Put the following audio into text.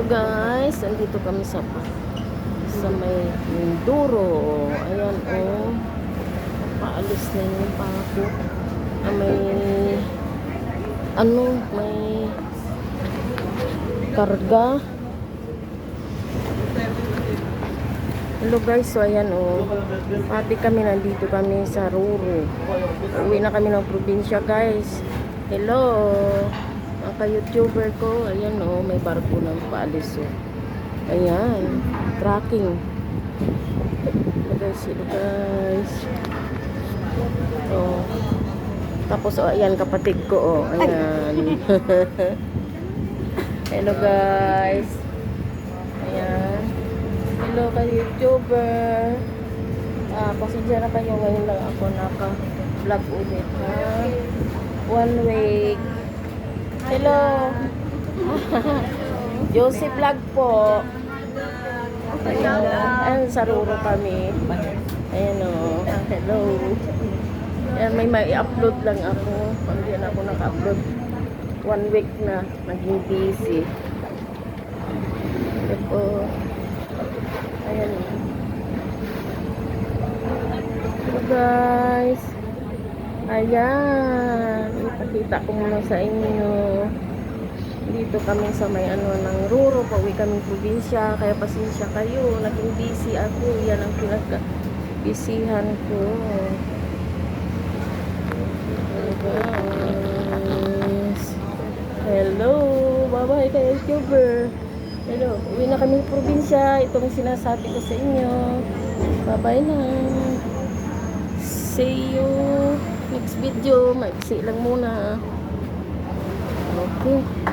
guys, andito kami sa sa may Minduro. Ayan oh. Paalis na yung pako. Ah, may ano, may karga. Hello guys, so ayan oh. Pati kami nandito kami sa Ruru. Uwi na kami ng probinsya guys. Hello. Ang ka-youtuber ko, ayan oh, may barko ng paalis oh. Ayan, tracking. Guys, hello guys. Oh. Tapos oh, ayan kapatid ko oh, ayan. hello guys. Ayan. Hello kay YouTuber. Ah, pasensya na kayo ngayon lang ako naka-vlog ulit ha. One week. Hello. Josie vlog po. Ayan, ayan sa Ruro kami. Ayan o. Hello. Ayan, may may upload lang ako. Hindi na ako naka-upload. One week na. Naging busy. Ito po. Ayan o. Hello guys. Ayan. Ipakita ko muna sa inyo. Dito kami sa may ano ng Ruro. Pauwi kami probinsya. Kaya pasensya kayo. Naging busy ako. Yan ang pinagka-bisihan ko. Hello. Bye-bye kay YouTuber. Hello. Uwi na kami probinsya. Itong sinasabi ko sa inyo. Bye-bye na. See next video. Maiksi lang muna. Okay.